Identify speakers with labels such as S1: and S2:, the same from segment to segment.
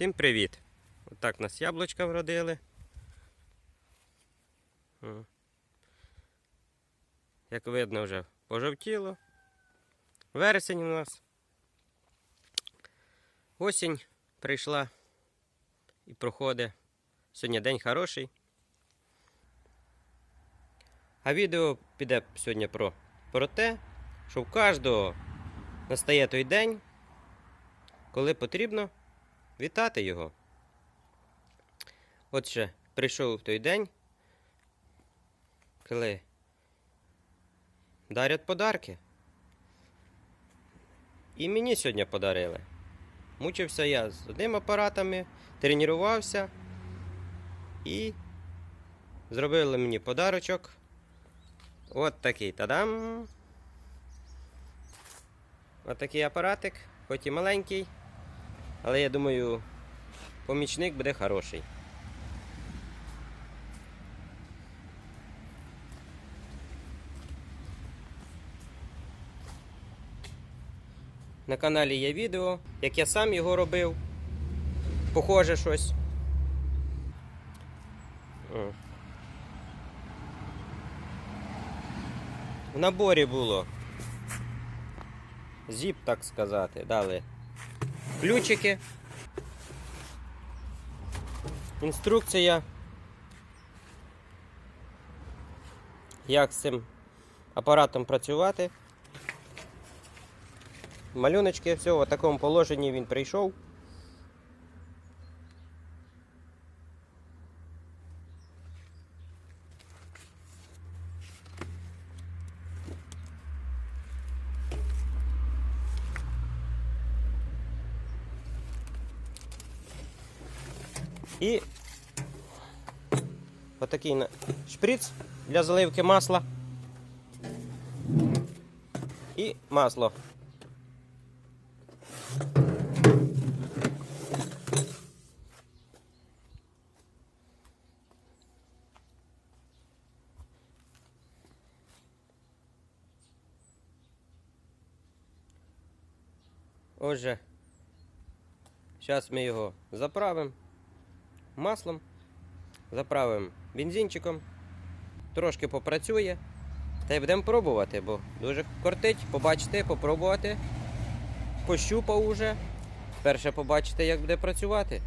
S1: Всім привіт! Отак нас яблучка вродили. Як видно, вже пожовтіло. Вересень у нас. Осінь прийшла і проходить. Сьогодні день хороший. А відео піде сьогодні про, про те, що в кожного настає той день, коли потрібно вітати його. Отже, прийшов той день, коли дарять подарки. І мені сьогодні подарили. Мучився я з одними апаратами, тренувався і зробили мені подарочок. От такий тадам. От такий апаратик, хоч і маленький, але я думаю, помічник буде хороший. На каналі є відео, як я сам його робив. Похоже щось. В наборі було. Зіп, так сказати, дали ключики. Інструкція. Як з цим апаратом працювати. Малюночки, все, в такому положенні він прийшов. І отакий шприц для заливки масла. І масло. Отже, зараз ми його заправимо маслом, заправимо бензинчиком, трошки попрацює. Та й будемо пробувати, бо дуже кортить побачити, попробувати. Пощупав уже. Перше побачите, як буде працювати.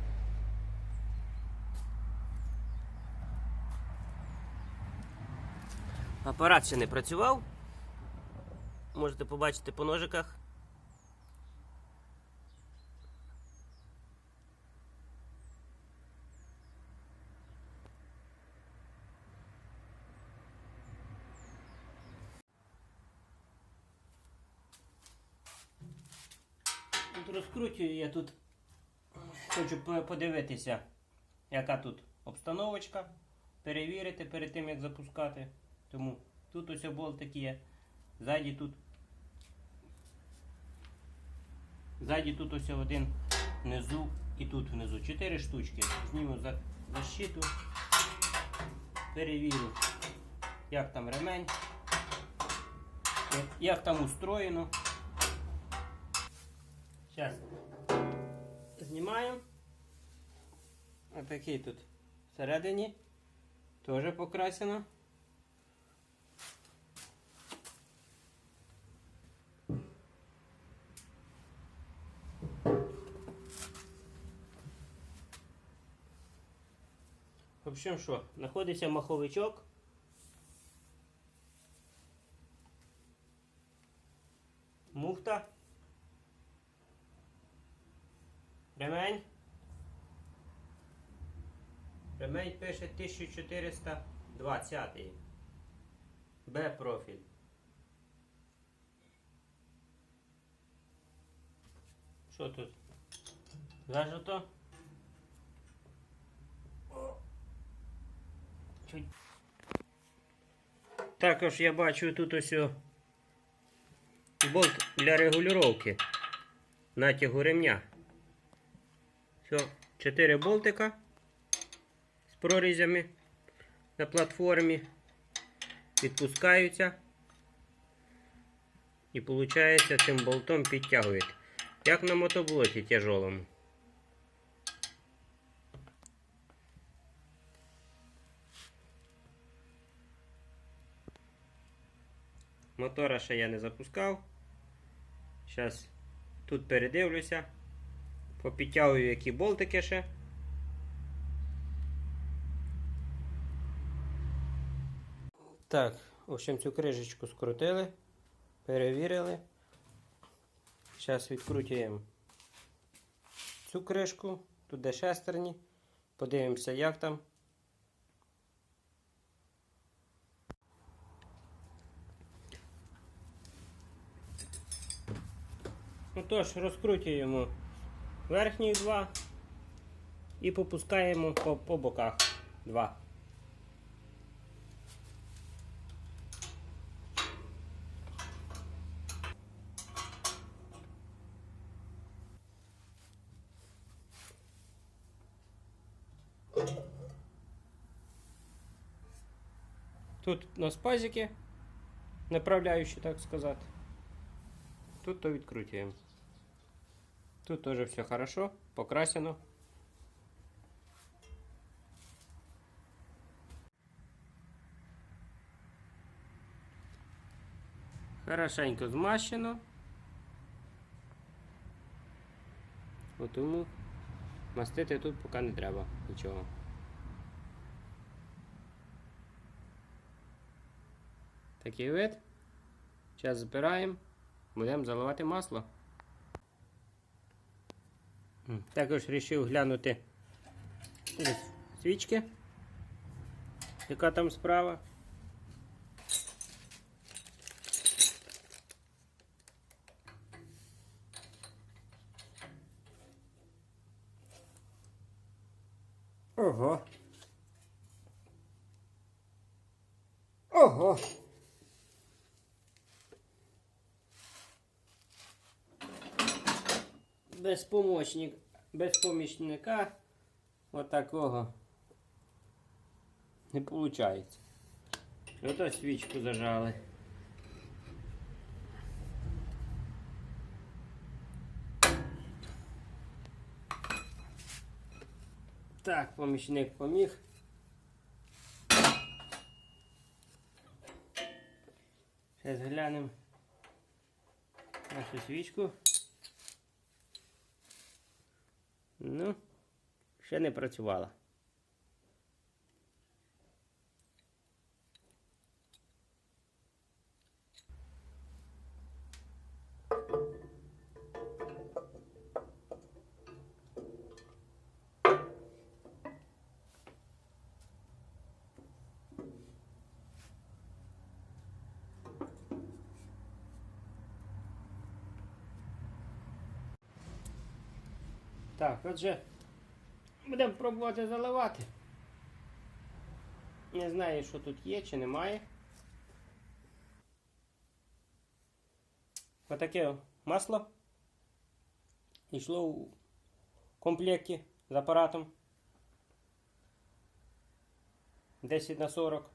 S1: Апарат ще не працював. Можете побачити по ножиках. Тут я тут. Хочу подивитися, яка тут обстановочка. Перевірити перед тим, як запускати. Тому тут ось болтик є. Ззаді тут. Ззаді тут ось один внизу і тут внизу. Чотири штучки. Зніму за защиту. Перевірю, як там ремень, як там устроєно. Зараз знімаємо. Отакий тут всередині. Теж покрасено. В общем, що, знаходиться маховичок. Муфта. Ремень. Ремень пише 1420. Б профіль. Що тут? Зажито? Чуть. Також я бачу тут ось болт для регулювання натягу ремня. Все, 4 болтика з прорізями на платформі. Відпускаються. І виходить цим болтом підтягують. Як на мотоблоці тяжолому. Мотора ще я не запускав. Зараз тут передивлюся. Попідтягую які болтики ще. Так, в общем, цю крижечку скрутили, перевірили. Зараз відкрутюємо цю кришку, тут де шестерні. Подивимося, як там. Отож, розкручуємо верхні два і попускаємо по, по боках два. Тут у нас пазики, направляючі, так сказати. Тут то відкрутюємо. Тут тоже все хорошо, покрасено. Хорошенько змащено. Тому мастити тут поки не треба нічого. Такий вид. Зараз збираємо, будемо заливати масло. Також вирішив глянути свічки, яка там справа. Ого. Безпомощник, без помічника отакого не виходить. Ото свічку зажали. Так, помічник поміг. Зараз глянемо нашу свічку. Ну, ще не працювала. Так, отже, будемо пробувати заливати. Не знаю, що тут є чи немає. Отаке масло йшло у комплекті з апаратом 10 на 40.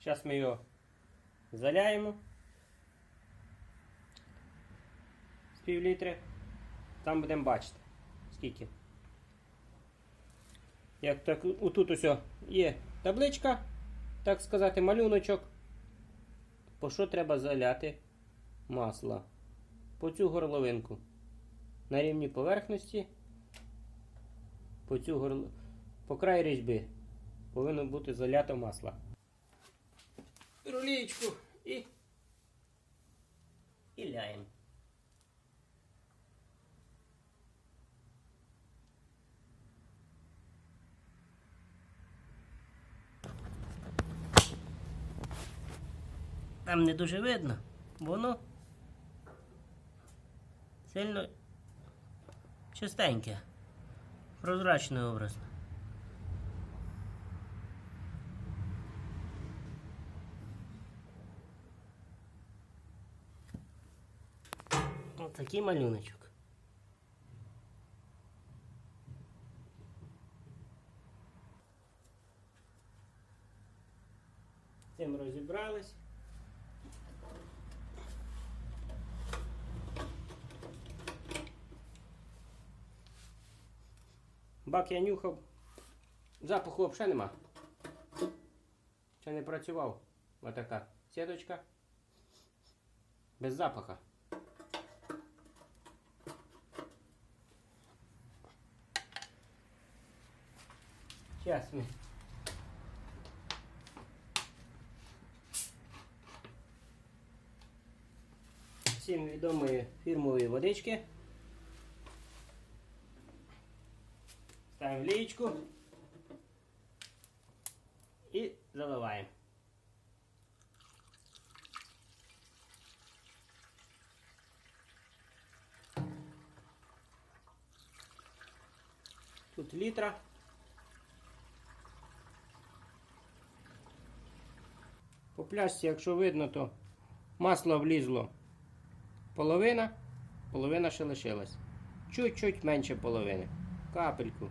S1: Зараз ми його заляємо з пів літри. Там будемо бачити скільки. Як так, отут ось є табличка, так сказати, малюночок. По що треба заляти масло? По цю горловинку. На рівні поверхності. По цю горло... по край різьби повинно бути залято масло. Рулічку і. І ляємо. Там не дуже видно, воно сильно чистеньке, прозрачний образно. Ось такий малюночок. З Цим розібрались. Бак я нюхав. Запаху взагалі нема. Ще не працював. Отака сіточка. Без запаха. Сейчас ми. Всім відомої фірмової водички. В лієчку і заливаємо. Тут літра. По пляшці, якщо видно, то масло влізло половина, половина ще лишилась. Чуть-чуть менше половини. Капельку.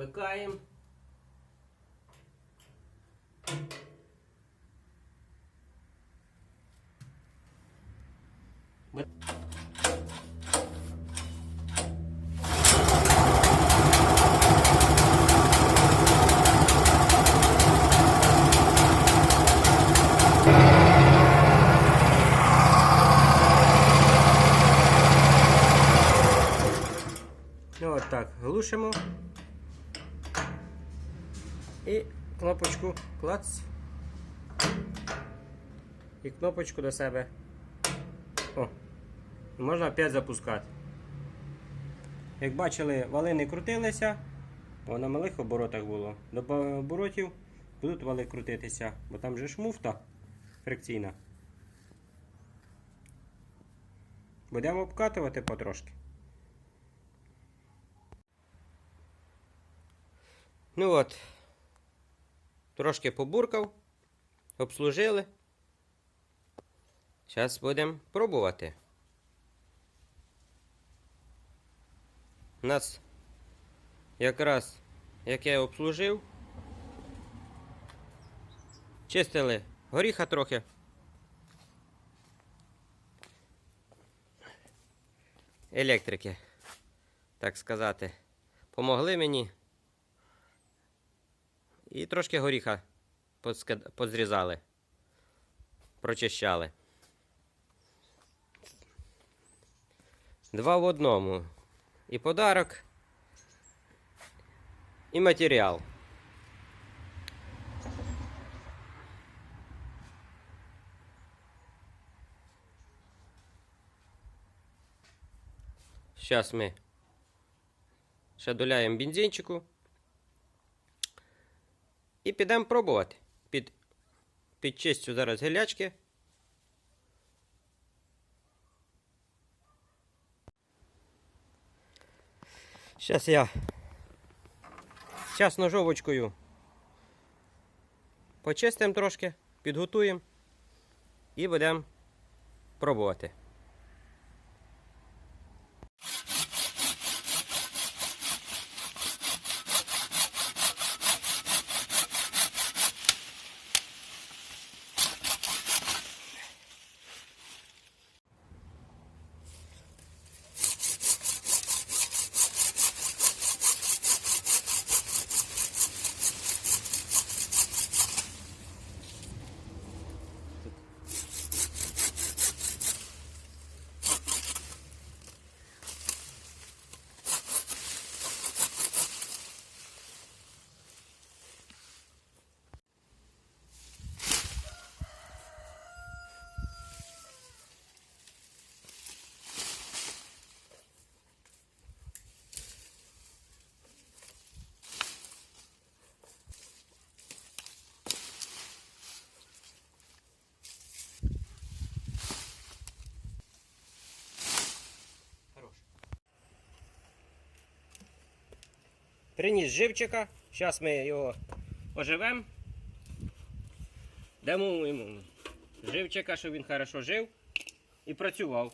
S1: Вмикаємо. Ну, от так, глушимо. І кнопочку клац. І кнопочку до себе. О. І можна опять запускати. Як бачили, вали не крутилися, бо на малих оборотах було. До оборотів будуть вали крутитися, бо там же ж муфта фрикційна. Будемо обкатувати потрошки. Ну от, трошки побуркав, обслужили. Зараз будемо пробувати. У нас якраз, як я обслужив, чистили горіха трохи. Електрики, так сказати, помогли мені. І трошки горіха позрізали, прочищали. Два в одному. І подарок, і матеріал. Зараз ми ще доляємо бензинчику. І підемо пробувати. Під, підчистю зараз гелячки. Зараз я зараз ножовочкою почистимо трошки, підготуємо і будемо пробувати. Приніс живчика. Зараз ми його оживемо. Дамо йому живчика, щоб він хорошо жив і працював.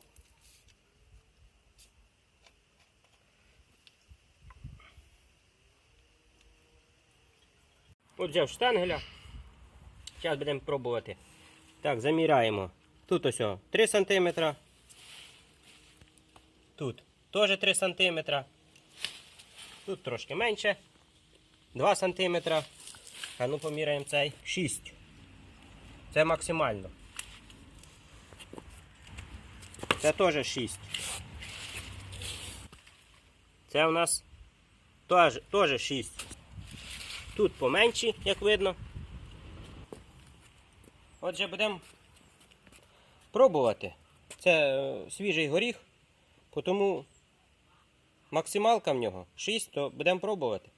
S1: От взяв штангеля. Зараз будемо пробувати. Так, заміряємо. Тут ось 3 см. Тут теж 3 см. Тут трошки менше. 2 см. А ну поміряємо цей 6. Це максимально. Це теж 6. Це у нас теж, теж 6. Тут поменші, як видно. Отже, будемо пробувати. Це е, свіжий горіх, тому максималка в нього 6, то будемо пробувати.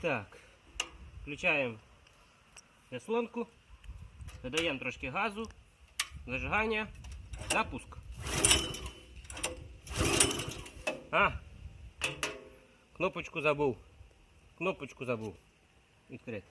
S1: Так, включаємо заслонку, додаємо трошки газу, зажигання, запуск. А, кнопочку забув. Кнопочку забув. Відкрити.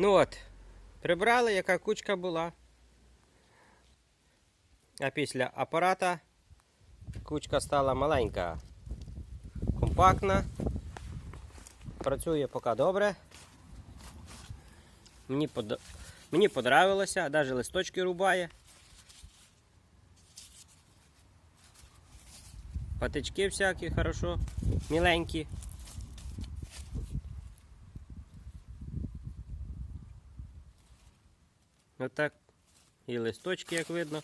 S1: Ну от, прибрали, яка кучка була. А після апарата кучка стала маленька, компактна. Працює поки добре. Мені, под... Мені подобалося, навіть листочки рубає. Патички всякі хорошо, міленькі. Отак. І листочки, як видно.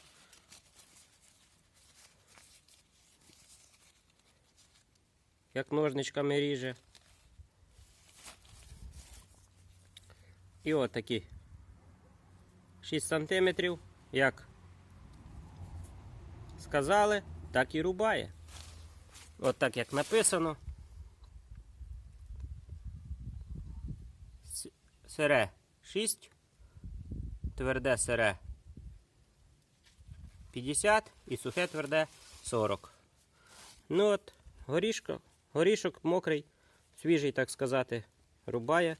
S1: Як ножничками ріже. І от такі 6 сантиметрів, як сказали, так і рубає. От так як написано. С- Сире 6, тверде сире 50 і сухе тверде 40. Ну от, горішко, горішок мокрий, свіжий, так сказати, рубає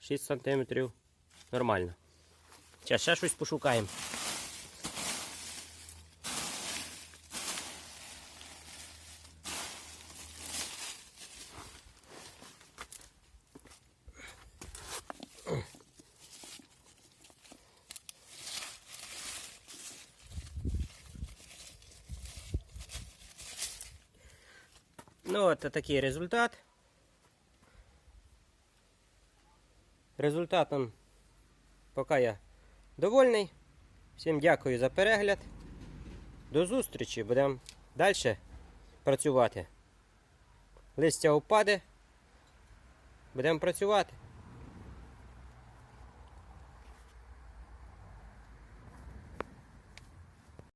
S1: 6 см Нормально. Зараз ще щось пошукаємо. Ну, от такий результат. Результатом поки я довольний. Всім дякую за перегляд. До зустрічі. Будемо далі працювати. Листя впаде. Будемо працювати.